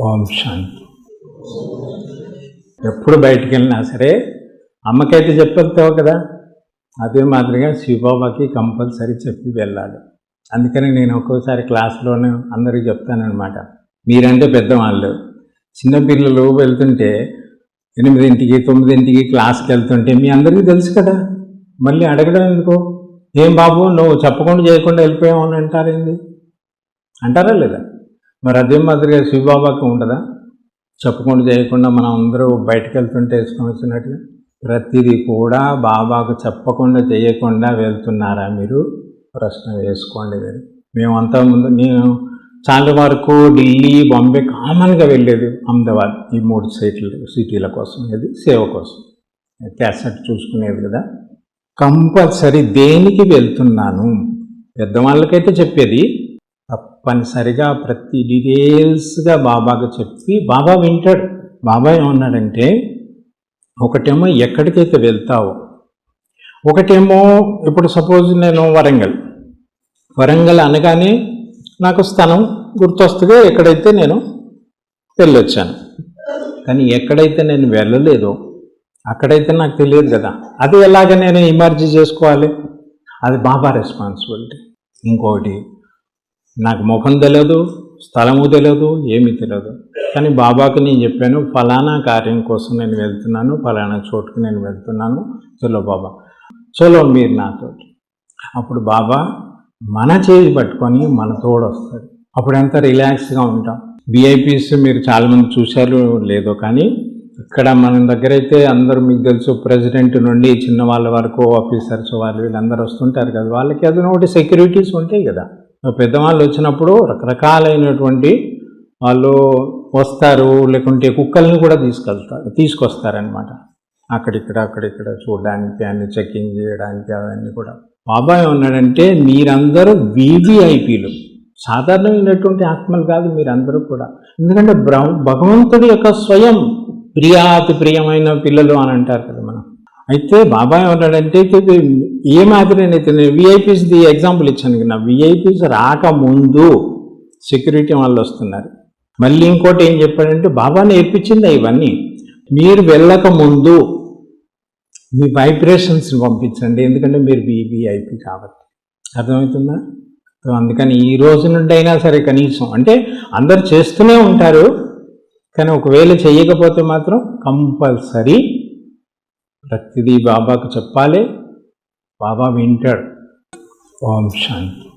ఓం శాంతి. ఎప్పుడు బయటికి వెళ్ళినా సరే అమ్మకైతే చెప్పేస్తావు కదా? అదే మాదిరిగా శివబాబాకి కంపల్సరీ చెప్పి వెళ్ళాలి. అందుకని నేను ఒక్కోసారి క్లాస్లోనే అందరికీ చెప్తానమాట మీరంటే పెద్దవాళ్ళు. చిన్నపిల్లలు వెళ్తుంటే ఎనిమిదింటికి తొమ్మిదింటికి క్లాస్కి వెళ్తుంటే మీ అందరికీ తెలుసు కదా? మళ్ళీ అడగడం ఎందుకు? ఏం బాబు నువ్వు చెప్పకుండా చేయకుండా వెళ్ళిపోయావు అని అంటారేంది? అంటారా లేదా? మరి అదే మాదిరిగా శివబాబాకి ఉండదా చెప్పకుండా చేయకుండా మనం అందరూ బయటకు వెళ్తుంటే వేసుకొని వచ్చినట్టుగా ప్రతిదీ కూడా బాబాకు చెప్పకుండా చేయకుండా వెళ్తున్నారా మీరు? ప్రశ్న వేసుకోండి మీరు. మేమంతా ముందు నేను చాలా వరకు ఢిల్లీ బాంబే కామన్గా వెళ్ళేది అహ్మదాబాద్ ఈ మూడు సైట్లు సిటీల కోసం. ఇది సేవ కోసం. క్యాసెట్ చూసుకునేది కదా. కంపల్సరీ దేనికి వెళ్తున్నాను? పెద్దవాళ్ళకైతే చెప్పేది తప్పనిసరిగా ప్రతి డీటెయిల్స్గా బాబాకు చెప్పి బాబా వింటాడు. బాబా ఏమన్నాడంటే ఒకటేమో ఎక్కడికైతే వెళ్తావో ఒకటేమో ఇప్పుడు సపోజ్ నేను వరంగల్. వరంగల్ అనగానే నాకు స్థలం గుర్తొస్తుంది ఎక్కడైతే నేను వెళ్ళొచ్చాను. కానీ ఎక్కడైతే నేను వెళ్ళలేదో అక్కడైతే నాకు తెలియదు కదా అది ఎలాగ నేను ఇమర్జీ చేసుకోవాలి? అది బాబా రెస్పాన్సిబిలిటీ. ఇంకోటి నాకు ముఖం తెలియదు స్థలము తెలియదు ఏమీ తెలియదు కానీ బాబాకి నేను చెప్పాను ఫలానా కార్యం కోసం నేను వెళ్తున్నాను ఫలానా చోటుకు నేను వెళ్తున్నాను. చలో బాబా. చలో మీరు నాతో. అప్పుడు బాబా మన చేయి పట్టుకొని మన తోడొస్తాడు అప్పుడు ఎంత రిలాక్స్గా ఉంటాం. విఐపీస్ మీరు చాలామంది చూశారు లేదో కానీ ఇక్కడ మన దగ్గర అయితే అందరూ మీకు తెలుసు ప్రెసిడెంట్ నుండి చిన్న వాళ్ళ వరకు ఆఫీసర్స్ వాళ్ళు వీళ్ళందరూ వస్తుంటారు కదా. వాళ్ళకి అది ఒకటి సెక్యూరిటీస్ ఉంటాయి కదా. పెద్దవాళ్ళు వచ్చినప్పుడు రకరకాలైనటువంటి వాళ్ళు వస్తారు లేకుంటే కుక్కల్ని కూడా తీసుకెళ్తారు తీసుకొస్తారనమాట అక్కడిక్కడ అక్కడిక్కడ చూడడానికి అన్ని చెక్కింగ్ చేయడానికి అవన్నీ కూడా. బాబాయ్ ఉన్నాడంటే మీరందరూ వీవీఐపీలు సాధారణమైనటువంటి ఆత్మలు కాదు మీరందరూ కూడా. ఎందుకంటే బ్రహ్మ భగవంతుడి యొక్క స్వయం ప్రియాతి ప్రియమైన పిల్లలు అని అంటారు కదా మనం. అయితే బాబాయ్ ఉన్నాడంటే ఏ మాదిరి అయితే నేను విఐపీస్ది ఎగ్జాంపుల్ ఇచ్చాను కదా. విఐపీస్ రాకముందు సెక్యూరిటీ వాళ్ళు వస్తున్నారు. మళ్ళీ ఇంకోటి ఏం చెప్పాడంటే బాబా నేర్పించింది ఇవన్నీ? మీరు వెళ్ళక ముందు మీ వైబ్రేషన్స్ని పంపించండి. ఎందుకంటే మీరు వివిఐపి కాబట్టి. అర్థమవుతుందా? సో అందుకని ఈ రోజు నుండి అయినా సరే కనీసం అంటే అందరు చేస్తూనే ఉంటారు కానీ ఒకవేళ చేయకపోతే మాత్రం కంపల్సరీ ప్రతిదీ బాబాకు చెప్పాలి. బాబా వింటాడు ఓం శాంతి